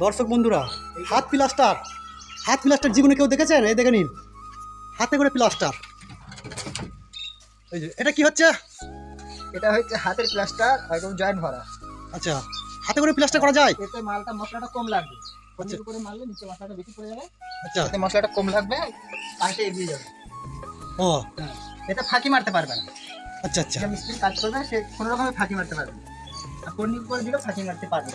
দর্শক বন্ধুরা হাত প্লাস্টার হাত প্লাস্টার জীবনে কেউ দেখেছেন? এই দেখে নিন। হাতে করে প্লাস্টার। এই যে এটা কি হচ্ছে? এটা হচ্ছে হাতের প্লাস্টার একদম জয়েন্ট ভরা। আচ্ছা হাতে করে প্লাস্টার করা যায়? এতে মালটা মশলাটা কম লাগবে। আচ্ছা। করে মারলে নিচে মশলাটা বেশি পড়ে যাবে। আচ্ছা। এতে মশলাটা কম লাগবে কাজটা এগিয়ে যাবে। ও। এটা ফাঁকি মারতে পারবে না। আচ্ছা আচ্ছা। মিস্ত্রি কাজ করবে সে কোনো রকমের ফাঁকি মারতে পারবে। আর কর্নিক করে দিলেও ফাঁকি মারতে পারবে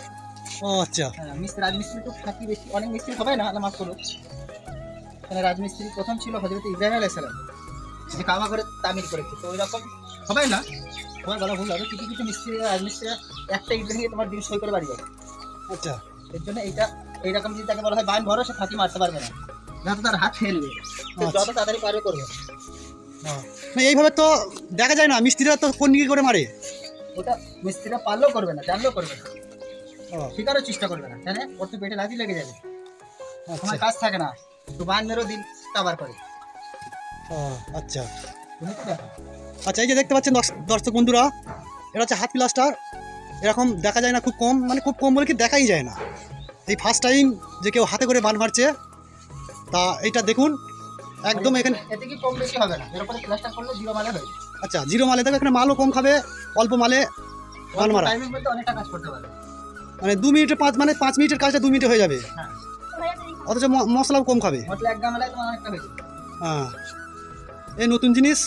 ও আচ্ছা। হ্যাঁ মিস্ত্রি রাজমিস্ত্রি তো বেশি অনেক মিস্ত্রি হবে না আল্লাহ মাফ করো মানে রাজমিস্ত্রি প্রথম ছিল হজরত ইব্রাহিম আলাইহিস সালাম যে কাবা করে তামিল করেছে। তো ওই রকম হবে না তোমার বলা ভুল হবে কিছু কিছু মিস্ত্রি রাজমিস্ত্রিরা একটা ইট ভেঙে তোমার দিন সই করে বাড়ি যাবে। আচ্ছা। এর জন্য এইটা এইরকম যদি তাকে বলা হয় বাইন ভরো সে ফাঁকি মারতে পারবে না। যাতে তার হাত ফেলবে আচ্ছা। যত তাড়াতাড়ি পারবে করবে। না এইভাবে তো দেখা যায় না মিস্ত্রিরা তো কোন দিকে করে মারে? ওটা মিস্ত্রিরা পারলেও করবে না জানলেও করবে না। শিকারও চেষ্টা করবে না জানে ওর তো পেটে লাথি লেগে যাবে। আচ্ছা। তোমার কাজ থাকে না তো বান মেরো দিন কাবার করে। আচ্ছা। আচ্ছা এই যে দেখতে পাচ্ছেন দর্শ- দর্শক বন্ধুরা এটা হচ্ছে হাত প্লাস্টার। এরকম দেখা যায় না খুব কম মানে খুব কম বলে কি দেখাই যায় না। এই ফার্স্ট টাইম যে কেউ হাতে করে বান মারছে তা এইটা দেখুন একদম এখানে এতে কি কম বেশি হবে না? এর উপরে প্লাস্টার করলে জিরো মালে হয়ে আচ্ছা জিরো মালে দেখো এখানে মালও কম খাবে অল্প মালে বান মারা। টাইমিং বলতে অনেকটা কাজ করতে পারবে। মানে দু মিনিটে পাঁচ মানে পাঁচ মিনিটের কাজটা দু মিনিটে হয়ে যাবে। হ্যাঁ। অথচ মশলাও কম খাবে। হ্যাঁ। এই নতুন জিনিস।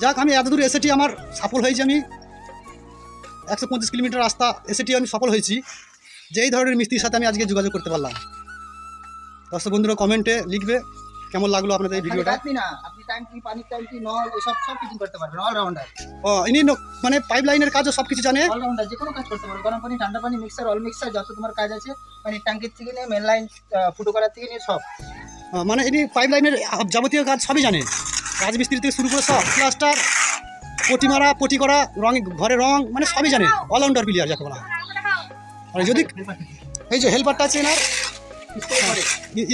যাক আমি এত দূর এসেটি আমার সফল হয়েছি আমি। একশো পঁচিশ কিলোমিটার রাস্তা এসেটি আমি সফল হয়েছি। যে এই ধরনের মিস্ত্রির সাথে আমি আজকে যোগাযোগ করতে পারলাম। দর্শক বন্ধুরা কমেন্টে লিখবে কেমন লাগল আপনাদের এই ভিডিওটা? আপনি না আপনি টাইম কি পানির টাইম কি নল এসব সব কিছু করতে পারবেন অলরাউন্ডার ও ইনি মানে পাইপ লাইনের কাজও সব কিছু জানে? অলরাউন্ডার যে কোনো কাজ করতে পারবে গরম পানি ঠান্ডা পানি মিক্সার অল মিক্সার যত তোমার কাজ আছে মানে ট্যাঙ্কির থেকে নিয়ে মেন লাইন ফুটো করার থেকে নিয়ে সব। মানে ইনি পাইপ লাইনের যাবতীয় কাজ সবই জানে। রাজমিস্ত্রি থেকে শুরু করে সব প্লাস্টার পটি মারা পটি করা রং ঘরে রং মানে সবই জানে অলরাউন্ডার প্লেয়ার যাকে বলা হয়। আর যদি এই যে হেল্পারটা আছে এনার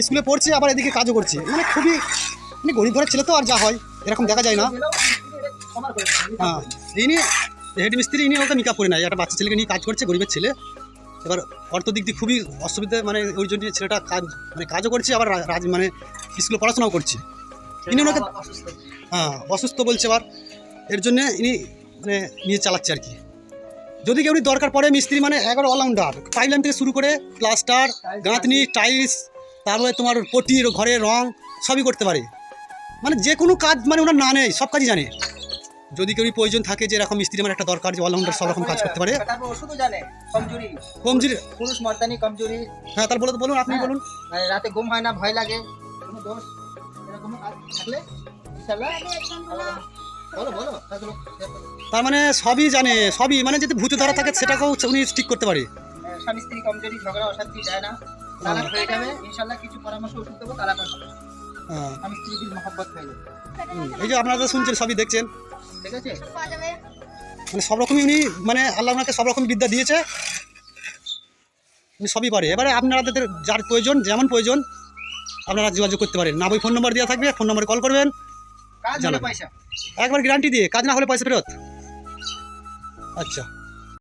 স্কুলে পড়ছে আবার এদিকে কাজও করছে। মানে খুবই মানে গরিব ঘরের ছেলে তো আর যা হয়, এরকম দেখা যায় না। হ্যাঁ। ইনি, হেড মিস্ত্রি, ইনি ওকে মেকআপ করে নেয় একটা বাচ্চা ছেলেকে নিয়ে কাজ করছে, গরিবের ছেলে। এবার অর্থ দিক দিয়ে খুবই অসুবিধা মানে ওই জন্য ছেলেটা কাজ মানে কাজও করছে, আবার রাজ মানে স্কুলে পড়াশোনাও করছে। ইনি ওনাকে হ্যাঁ অসুস্থ বলছে আবার। এর জন্যে ইনি মানে নিয়ে চালাচ্ছে আর কি। যদি কেউ দরকার পড়ে, মিস্ত্রি মানে একবার অলরাউন্ডার পাইপ লাইন থেকে শুরু করে প্লাস্টার গাঁথনি টাইলস তারপরে তোমার পটির ঘরের রং, সবই করতে পারে। মানে যে কোনো কাজ মানে ওনার না নেই সব কাজই জানে। যদি কেউ প্রয়োজন থাকে যে এরকম মিস্ত্রি আমার একটা দরকার যে অলরাউন্ডার সব রকম কাজ করতে পারে। কমজোরি। পুরুষ মর্দানি কমজোরি। হ্যাঁ তার বলে তো বলুন আপনি হ্যাঁ। বলুন। মানে রাতে ঘুম হয় না ভয় লাগে কোনো দোষ এরকম কাজ থাকলে ইনশাআল্লাহ বলো বলো তাহলে তার মানে সবই জানে সবই মানে যদি ভূতে ধরা থাকে সেটাকেও উনি ঠিক করতে পারে। স্বামী স্ত্রী কমজোরি ঝগড়া অশান্তি যায় না তালাক হয়ে যাবে ইনশাআল্লাহ কিছু পরামর্শ ওষুধ দেবো তালাক হ্যাঁ। মহব্বত হয়ে যাবে এই যে আপনারা তো শুনছেন সবই দেখছেন। ঠিক আছে? মানে সব রকমই উনি মানে আল্লাহ ওনাকে সব রকম বিদ্যা দিয়েছে। উনি সবই পারে। এবারে আপনাদের যার প্রয়োজন যেমন প্রয়োজন আপনারা যোগাযোগ করতে পারেন। না বই ফোন নম্বর দেওয়া থাকবে ফোন নম্বরে কল করবেন কাজ জানাবেন। একবার গ্যারান্টি দিয়ে কাজ না হলে পয়সা ফেরত। আচ্ছা।